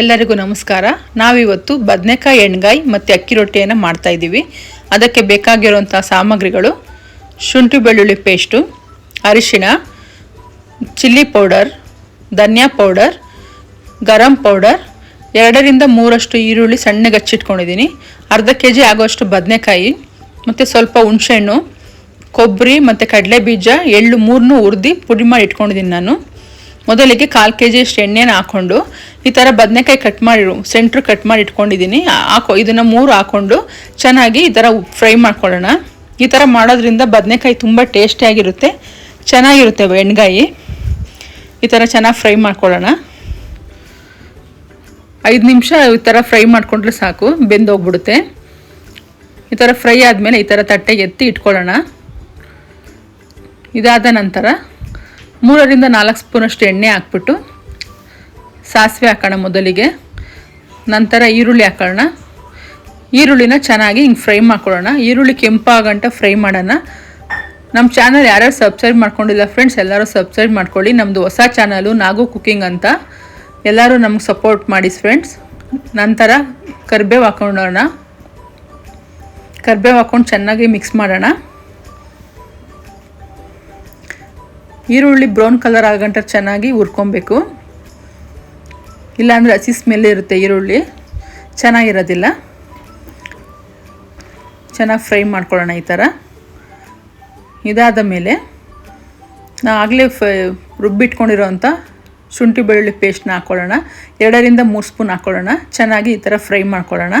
ಎಲ್ಲರಿಗೂ ನಮಸ್ಕಾರ. ನಾವಿವತ್ತು ಬದನೆಕಾಯಿ ಎಣ್ಗಾಯಿ ಮತ್ತು ಅಕ್ಕಿ ರೊಟ್ಟಿಯನ್ನು ಮಾಡ್ತಾ ಇದ್ದೀವಿ. ಅದಕ್ಕೆ ಬೇಕಾಗಿರುವಂಥ ಸಾಮಗ್ರಿಗಳು ಶುಂಠಿ ಬೆಳ್ಳುಳ್ಳಿ ಪೇಸ್ಟು, ಅರಿಶಿಣ, ಚಿಲ್ಲಿ ಪೌಡರ್, ಧನಿಯಾ ಪೌಡರ್, ಗರಂ ಪೌಡರ್, ಎರಡರಿಂದ ಮೂರಷ್ಟು ಈರುಳ್ಳಿ ಸಣ್ಣಗೆ ಹಚ್ಚಿಟ್ಕೊಂಡಿದ್ದೀನಿ. ಅರ್ಧ ಕೆ ಜಿ ಆಗೋಷ್ಟು ಬದನೆಕಾಯಿ, ಮತ್ತು ಸ್ವಲ್ಪ ಹುಣಸೆಹಣ್ಣು, ಕೊಬ್ಬರಿ ಮತ್ತು ಕಡಲೆ ಬೀಜ ಎಳ್ಳು ಮೂರನ್ನೂ ಹುರಿದು ಪುಡಿ ಮಾಡಿ ಇಟ್ಕೊಂಡಿದ್ದೀನಿ ನಾನು. ಮೊದಲಿಗೆ ಕಾಲು ಕೆ ಜಿಯಷ್ಟು ಎಣ್ಣೆನ ಹಾಕ್ಕೊಂಡು ಈ ಥರ ಬದನೆಕಾಯಿ ಕಟ್ ಮಾಡಿ ಸೆಂಟ್ರ್ ಕಟ್ ಮಾಡಿ ಇಟ್ಕೊಂಡಿದ್ದೀನಿ. ಹಾಕೋ ಇದನ್ನು ಮೂರು ಹಾಕ್ಕೊಂಡು ಚೆನ್ನಾಗಿ ಈ ಥರ ಫ್ರೈ ಮಾಡ್ಕೊಳ್ಳೋಣ. ಈ ಥರ ಮಾಡೋದ್ರಿಂದ ಬದನೆಕಾಯಿ ತುಂಬ ಟೇಸ್ಟಿಯಾಗಿರುತ್ತೆ ಚೆನ್ನಾಗಿರುತ್ತೆ ಎಣ್ಗಾಯಿ. ಈ ಥರ ಚೆನ್ನಾಗಿ ಫ್ರೈ ಮಾಡ್ಕೊಳ್ಳೋಣ. ಐದು ನಿಮಿಷ ಈ ಥರ ಫ್ರೈ ಮಾಡಿಕೊಂಡ್ರೆ ಸಾಕು, ಬೆಂದೋಗ್ಬಿಡುತ್ತೆ. ಈ ಥರ ಫ್ರೈ ಆದಮೇಲೆ ಈ ಥರ ತಟ್ಟೆಗೆ ಎತ್ತಿ ಇಟ್ಕೊಳ್ಳೋಣ. ಇದಾದ ನಂತರ ಮೂರರಿಂದ ನಾಲ್ಕು ಸ್ಪೂನಷ್ಟು ಎಣ್ಣೆ ಹಾಕ್ಬಿಟ್ಟು ಸಾಸಿವೆ ಹಾಕೋಣ ಮೊದಲಿಗೆ. ನಂತರ ಈರುಳ್ಳಿ ಹಾಕೋಣ. ಈರುಳ್ಳಿನ ಚೆನ್ನಾಗಿ ಹಿಂಗೆ ಫ್ರೈ ಮಾಡ್ಕೊಳ್ಳೋಣ. ಈರುಳ್ಳಿ ಕೆಂಪಾಗಂಟ ಫ್ರೈ ಮಾಡೋಣ. ನಮ್ಮ ಚಾನಲ್ ಯಾರ್ಯಾರು ಸಬ್ಸ್ಕ್ರೈಬ್ ಮಾಡ್ಕೊಂಡಿಲ್ಲ ಫ್ರೆಂಡ್ಸ್, ಎಲ್ಲರೂ ಸಬ್ಸ್ಕ್ರೈಬ್ ಮಾಡ್ಕೊಳ್ಳಿ. ನಮ್ಮದು ಹೊಸ ಚಾನಲು ನಾಗು ಕುಕ್ಕಿಂಗ್ ಅಂತ. ಎಲ್ಲರೂ ನಮ್ಗೆ ಸಪೋರ್ಟ್ ಮಾಡಿ ಫ್ರೆಂಡ್ಸ್. ನಂತರ ಕರಿಬೇವು ಹಾಕೊಂಡೋಣ ಕರಿಬೇವು ಹಾಕ್ಕೊಂಡು ಚೆನ್ನಾಗಿ ಮಿಕ್ಸ್ ಮಾಡೋಣ. ಈರುಳ್ಳಿ ಬ್ರೌನ್ ಕಲರ್ ಆಗಂಟ ಚೆನ್ನಾಗಿ ಹುರ್ಕೊಬೇಕು. ಇಲ್ಲಾಂದರೆ ಹಸಿ ಸ್ಮೆಲ್ ಇರುತ್ತೆ ಈರುಳ್ಳಿ. ಚೆನ್ನಾಗಿರೋದಿಲ್ಲ. ಚೆನ್ನಾಗಿ ಫ್ರೈ ಮಾಡ್ಕೊಳ್ಳೋಣ ಈ ಥರ. ಇದಾದ ಮೇಲೆ ನಾವು ಆಗಲೇ ಫ ರುಬ್ಬಿಟ್ಕೊಂಡಿರೋಂಥ ಶುಂಠಿ ಬೆಳ್ಳುಳ್ಳಿ ಪೇಸ್ಟ್ನ ಹಾಕ್ಕೊಳ್ಳೋಣ ಎರಡರಿಂದ ಮೂರು ಸ್ಪೂನ್ ಹಾಕ್ಕೊಳ್ಳೋಣ ಚೆನ್ನಾಗಿ ಈ ಥರ ಫ್ರೈ ಮಾಡ್ಕೊಳ್ಳೋಣ.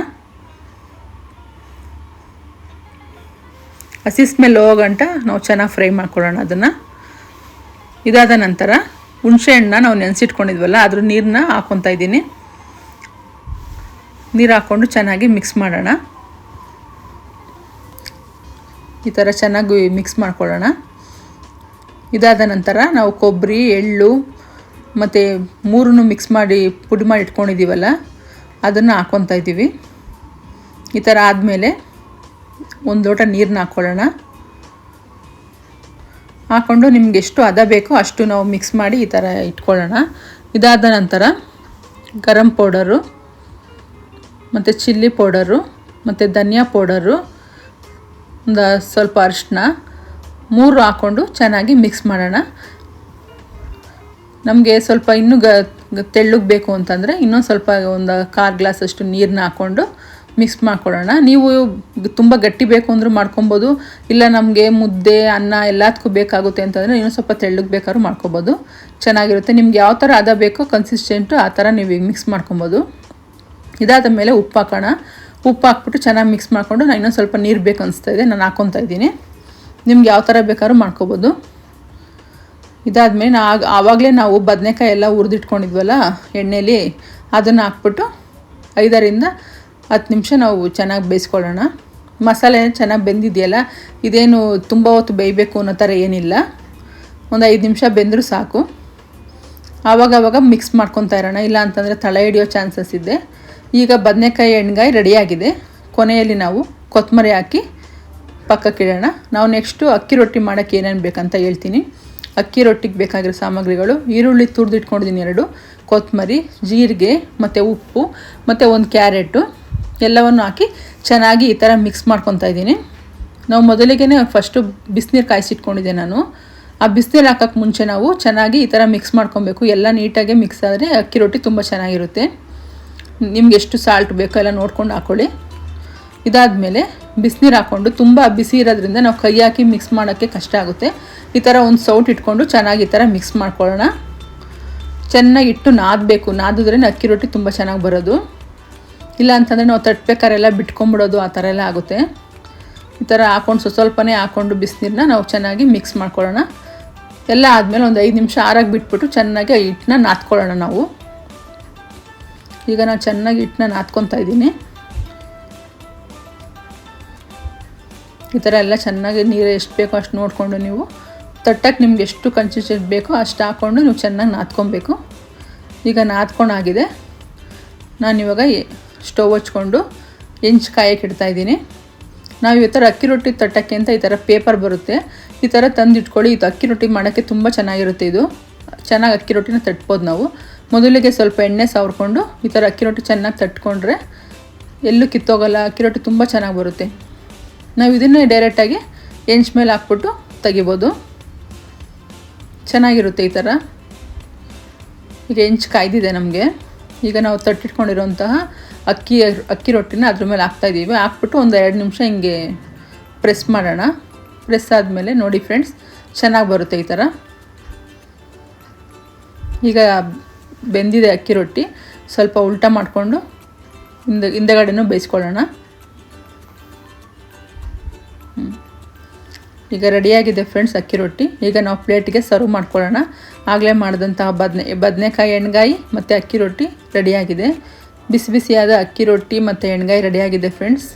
ಹಸಿ ಸ್ಮೆಲ್ ಹೋಗಂಟ ನಾವು ಚೆನ್ನಾಗಿ ಫ್ರೈ ಮಾಡ್ಕೊಳ್ಳೋಣ ಅದನ್ನು. ಇದಾದ ನಂತರ ಹುಣಸೆ ಹಣ್ಣನ್ನ ನಾವು ನೆನೆಸಿಟ್ಕೊಂಡಿದ್ವಲ್ಲ, ಅದ್ರ ನೀರನ್ನ ಹಾಕ್ಕೊತಾ ಇದ್ದೀನಿ. ನೀರು ಹಾಕ್ಕೊಂಡು ಚೆನ್ನಾಗಿ ಮಿಕ್ಸ್ ಮಾಡೋಣ. ಈ ಥರ ಚೆನ್ನಾಗಿ ಮಿಕ್ಸ್ ಮಾಡ್ಕೊಳ್ಳೋಣ. ಇದಾದ ನಂತರ ನಾವು ಕೊಬ್ಬರಿ ಎಳ್ಳು, ಮತ್ತು ಮೂರನ್ನು ಮಿಕ್ಸ್ ಮಾಡಿ ಪುಡಿ ಮಾಡಿ ಇಟ್ಕೊಂಡಿದ್ದೀವಲ್ಲ, ಅದನ್ನು ಹಾಕ್ಕೊತಾ ಇದ್ದೀವಿ. ಈ ಥರ ಆದಮೇಲೆ ಒಂದು ಲೋಟ ನೀರನ್ನ ಹಾಕ್ಕೊಳ್ಳೋಣ ಹಾಕ್ಕೊಂಡು ನಿಮ್ಗೆ ಎಷ್ಟು ಅದ ಬೇಕೋ ಅಷ್ಟು ನಾವು ಮಿಕ್ಸ್ ಮಾಡಿ ಈ ಥರ ಇಟ್ಕೊಳ್ಳೋಣ. ಇದಾದ ನಂತರ ಗರಂ ಪೌಡರು, ಮತ್ತು ಚಿಲ್ಲಿ ಪೌಡರು, ಮತ್ತು ಧನಿಯಾ ಪೌಡರು, ಒಂದು ಸ್ವಲ್ಪ ಅರಿಶಿನ ಮೂರು ಹಾಕ್ಕೊಂಡು ಚೆನ್ನಾಗಿ ಮಿಕ್ಸ್ ಮಾಡೋಣ. ನಮಗೆ ಸ್ವಲ್ಪ ಇನ್ನೂ ಗ ತೆಳ್ಳಗೆ ಬೇಕು ಅಂತಂದರೆ ಇನ್ನೊಂದು ಸ್ವಲ್ಪ ಒಂದು ಕಾರ್ ಗ್ಲಾಸಷ್ಟು ನೀರನ್ನ ಹಾಕ್ಕೊಂಡು ಮಿಕ್ಸ್ ಮಾಡ್ಕೊಳ್ಳೋಣ. ನೀವು ತುಂಬ ಗಟ್ಟಿ ಬೇಕು ಅಂದರೂ ಮಾಡ್ಕೊಬೋದು. ಇಲ್ಲ ನಮಗೆ ಮುದ್ದೆ, ಅನ್ನ ಎಲ್ಲದಕ್ಕೂ ಬೇಕಾಗುತ್ತೆ ಅಂತಂದರೆ ಇನ್ನೂ ಸ್ವಲ್ಪ ತೆಳ್ಳಗೆ ಬೇಕಾದ್ರೂ ಮಾಡ್ಕೊಬೋದು. ಚೆನ್ನಾಗಿರುತ್ತೆ. ನಿಮ್ಗೆ ಯಾವ ಥರ ಅದ ಬೇಕೋ ಕನ್ಸಿಸ್ಟೆಂಟು ಆ ಥರ ನೀವು ಈಗ ಮಿಕ್ಸ್ ಮಾಡ್ಕೊಬೋದು. ಇದಾದ ಮೇಲೆ ಉಪ್ಪು ಹಾಕೋಣ. ಉಪ್ಪು ಹಾಕ್ಬಿಟ್ಟು ಚೆನ್ನಾಗಿ ಮಿಕ್ಸ್ ಮಾಡಿಕೊಂಡು ನಾನು ಇನ್ನೊಂದು ಸ್ವಲ್ಪ ನೀರು ಬೇಕು ಅನಿಸ್ತಾ ಇದೆ. ನಾನು ಹಾಕ್ಕೊತಾ ಇದ್ದೀನಿ. ನಿಮ್ಗೆ ಯಾವ ಥರ ಬೇಕಾದ್ರೂ ಮಾಡ್ಕೊಬೋದು. ಇದಾದಮೇಲೆ ನಾ ಆವಾಗಲೇ ನಾವು ಬದನೆಕಾಯಿ ಎಲ್ಲ ಹುರಿದಿಟ್ಕೊಂಡಿದ್ವಲ್ಲ ಎಣ್ಣೆಯಲ್ಲಿ ಅದನ್ನು ಹಾಕ್ಬಿಟ್ಟು ಐದರಿಂದ ಹತ್ತು ನಿಮಿಷ ನಾವು ಚೆನ್ನಾಗಿ ಬೇಯಿಸ್ಕೊಳ್ಳೋಣ. ಮಸಾಲೆ ಚೆನ್ನಾಗಿ ಬೆಂದಿದೆಯಲ್ಲ, ಇದೇನು ತುಂಬ ಹೊತ್ತು ಬೇಯಬೇಕು ಅನ್ನೋ ಥರ ಏನಿಲ್ಲ. ಒಂದು ಐದು ನಿಮಿಷ ಬೆಂದರೂ ಸಾಕು. ಆವಾಗವಾಗ ಮಿಕ್ಸ್ ಮಾಡ್ಕೊತಾ ಇರೋಣ, ಇಲ್ಲ ಅಂತಂದರೆ ತಳ ಹಿಡಿಯೋ ಚಾನ್ಸಸ್ ಇದೆ. ಈಗ ಬದನೆಕಾಯಿ ಎಣ್ಗಾಯಿ ರೆಡಿಯಾಗಿದೆ. ಕೊನೆಯಲ್ಲಿ ನಾವು ಕೊತ್ತಂಬರಿ ಹಾಕಿ ಪಕ್ಕಕ್ಕಿಡೋಣ ನಾವು ನೆಕ್ಸ್ಟು ಅಕ್ಕಿ ರೊಟ್ಟಿ ಮಾಡೋಕ್ಕೆ ಏನೇನು ಬೇಕಂತ ಹೇಳ್ತೀನಿ. ಅಕ್ಕಿ ರೊಟ್ಟಿಗೆ ಬೇಕಾಗಿರೋ ಸಾಮಗ್ರಿಗಳು, ಈರುಳ್ಳಿ ತುರಿದಿಟ್ಕೊಂಡಿದ್ದೀನಿ ಎರಡು. ಕೊತ್ತಂಬರಿ ಜೀರಿಗೆ, ಮತ್ತು ಉಪ್ಪು, ಮತ್ತು ಒಂದು ಕ್ಯಾರೆಟು. ಎಲ್ಲವನ್ನು ಹಾಕಿ ಚೆನ್ನಾಗಿ ಈ ಥರ ಮಿಕ್ಸ್ ಮಾಡ್ಕೊತಾ ಇದ್ದೀನಿ. ನಾವು ಮೊದಲಿಗೆ ಫಸ್ಟು ಬಿಸಿನೀರು ಕಾಯಿಸಿಟ್ಕೊಂಡಿದ್ದೆ ನಾನು. ಆ ಬಿಸಿನೀರು ಹಾಕೋಕ್ಕೆ ಮುಂಚೆ ನಾವು ಚೆನ್ನಾಗಿ ಈ ಥರ ಮಿಕ್ಸ್ ಮಾಡ್ಕೊಬೇಕು ಎಲ್ಲ ನೀಟಾಗಿ ಮಿಕ್ಸ್ ಆದರೆ ಅಕ್ಕಿ ರೊಟ್ಟಿ ತುಂಬ ಚೆನ್ನಾಗಿರುತ್ತೆ. ನಿಮ್ಗೆ ಎಷ್ಟು ಸಾಲ್ಟ್ ಬೇಕೋ ಎಲ್ಲ ನೋಡ್ಕೊಂಡು ಹಾಕ್ಕೊಳ್ಳಿ ಇದಾದಮೇಲೆ ಬಿಸಿನೀರು ಹಾಕ್ಕೊಂಡು ತುಂಬ ಬಿಸಿ ಇರೋದ್ರಿಂದ ನಾವು ಕೈ ಹಾಕಿ ಮಿಕ್ಸ್ ಮಾಡೋಕ್ಕೆ ಕಷ್ಟ ಆಗುತ್ತೆ. ಈ ಥರ ಒಂದು ಸೌಟ್ ಇಟ್ಕೊಂಡು ಚೆನ್ನಾಗಿ ಈ ಥರ ಮಿಕ್ಸ್ ಮಾಡ್ಕೊಳ್ಳೋಣ. ಚೆನ್ನಾಗಿ ಇಟ್ಟು ನಾದಬೇಕು. ನಾದಿದ್ರೆ ಅಕ್ಕಿ ರೊಟ್ಟಿ ತುಂಬ ಚೆನ್ನಾಗಿ ಬರೋದು. ಇಲ್ಲ ಅಂತಂದರೆ ನಾವು ತಟ್ಟಬೇಕಾರೆಲ್ಲ ಬಿಟ್ಕೊಂಬಿಡೋದು ಆ ಥರ ಎಲ್ಲ ಆಗುತ್ತೆ. ಈ ಥರ ಹಾಕ್ಕೊಂಡು ಸ್ವಲ್ಪ ಸ್ವಲ್ಪನೇ ಹಾಕ್ಕೊಂಡು ಬಿಸಿನೀರನ್ನ ನಾವು ಚೆನ್ನಾಗಿ ಮಿಕ್ಸ್ ಮಾಡ್ಕೊಳ್ಳೋಣ. ಎಲ್ಲ ಆದಮೇಲೆ ಒಂದು ಐದು ನಿಮಿಷ ಆರಾಗಿ ಬಿಟ್ಬಿಟ್ಟು ಚೆನ್ನಾಗಿ ಹಿಟ್ಟನ್ನ ನಾದ್ಕೊಳ್ಳೋಣ ನಾವು. ಈಗ ನಾನು ಚೆನ್ನಾಗಿ ಹಿಟ್ಟನ್ನ ನಾದ್ಕೊತಾ ಇದ್ದೀನಿ. ಈ ಥರ ಎಲ್ಲ ಚೆನ್ನಾಗಿ ನೀರು ಎಷ್ಟು ಬೇಕೋ ಅಷ್ಟು ನೋಡಿಕೊಂಡು ನೀವು ತಟ್ಟಕ್ಕೆ ನಿಮ್ಗೆ ಎಷ್ಟು ಕನ್ಸಿಸ್ಟೆಂಟ್ ಬೇಕೋ ಅಷ್ಟು ಹಾಕ್ಕೊಂಡು ನೀವು ಚೆನ್ನಾಗಿ ನಾದ್ಕೊಬೇಕು. ಈಗ ನಾದ್ಕೊಂಡಾಗಿದೆ ನಾನಿವಾಗ ಸ್ಟವ್ ಹಚ್ಕೊಂಡು ಹೆಂಚು ಕಾಯಕ್ಕೆ ಇಡ್ತಾಯಿದ್ದೀನಿ ನಾವು ಈ ಥರ ಅಕ್ಕಿ ರೊಟ್ಟಿ ತಟ್ಟಕ್ಕೆ ಅಂತ ಈ ಥರ ಪೇಪರ್ ಬರುತ್ತೆ. ಈ ಥರ ತಂದು ಇಟ್ಕೊಳ್ಳಿ ಇದು ಅಕ್ಕಿ ರೊಟ್ಟಿ ಮಾಡೋಕ್ಕೆ ತುಂಬ ಚೆನ್ನಾಗಿರುತ್ತೆ ಇದು. ಚೆನ್ನಾಗಿ ಅಕ್ಕಿ ರೊಟ್ಟಿನ ತಟ್ಬೋದು ನಾವು. ಮೊದಲಿಗೆ ಸ್ವಲ್ಪ ಎಣ್ಣೆ ಸವರ್ಕೊಂಡು ಈ ಥರ ಅಕ್ಕಿ ರೊಟ್ಟಿ ಚೆನ್ನಾಗಿ ತಟ್ಕೊಂಡ್ರೆ ಎಲ್ಲೂ ಕಿತ್ತೋಗಲ್ಲ. ಅಕ್ಕಿ ರೊಟ್ಟಿ ತುಂಬ ಚೆನ್ನಾಗಿ ಬರುತ್ತೆ. ನಾವು ಇದನ್ನೇ ಡೈರೆಕ್ಟಾಗಿ ಹೆಂಚ್ ಮೇಲೆ ಹಾಕ್ಬಿಟ್ಟು ತೆಗಿಬೋದು. ಚೆನ್ನಾಗಿರುತ್ತೆ ಈ ಥರ. ಈಗ ಹೆಂಚು ಕಾಯ್ದಿದೆ ನಮಗೆ. ಈಗ ನಾವು ತಟ್ಟಿಟ್ಕೊಂಡಿರೋಂತಹ ಅಕ್ಕಿ ಅಕ್ಕಿ ರೊಟ್ಟಿನ ಅದ್ರ ಮೇಲೆ ಹಾಕ್ತಾಯಿದ್ದೀವಿ ಹಾಕ್ಬಿಟ್ಟು ಒಂದು ಎರಡು ನಿಮಿಷ ಹಿಂಗೆ ಪ್ರೆಸ್ ಮಾಡೋಣ. ಪ್ರೆಸ್ ಆದಮೇಲೆ ನೋಡಿ ಫ್ರೆಂಡ್ಸ್ ಚೆನ್ನಾಗಿ ಬರುತ್ತೆ ಈ ಥರ ಈಗ ಬೆಂದಿದೆ ಅಕ್ಕಿ ರೊಟ್ಟಿ. ಸ್ವಲ್ಪ ಉಲ್ಟ ಮಾಡಿಕೊಂಡು ಹಿಂದೆ, ಹಿಂದೆಗಡೆನೂ ಬೇಯಿಸ್ಕೊಳ್ಳೋಣ. ಈಗ ರೆಡಿಯಾಗಿದೆ ಫ್ರೆಂಡ್ಸ್ ಅಕ್ಕಿ ರೊಟ್ಟಿ. ಈಗ ನಾವು ಪ್ಲೇಟಿಗೆ ಸರ್ವ್ ಮಾಡ್ಕೊಳ್ಳೋಣ. ಆಗಲೇ ಮಾಡಿದಂತಹ ಬದನೆ, ಬದನೆಕಾಯಿ, ಎಣ್ಗಾಯಿ ಮತ್ತು ಅಕ್ಕಿ ರೊಟ್ಟಿ ರೆಡಿಯಾಗಿದೆ. ಬಿಸಿ ಬಿಸಿಯಾದ ಅಕ್ಕಿ ರೊಟ್ಟಿ ಮತ್ತು ಎಣ್ಗಾಯಿ ರೆಡಿಯಾಗಿದೆ ಫ್ರೆಂಡ್ಸ್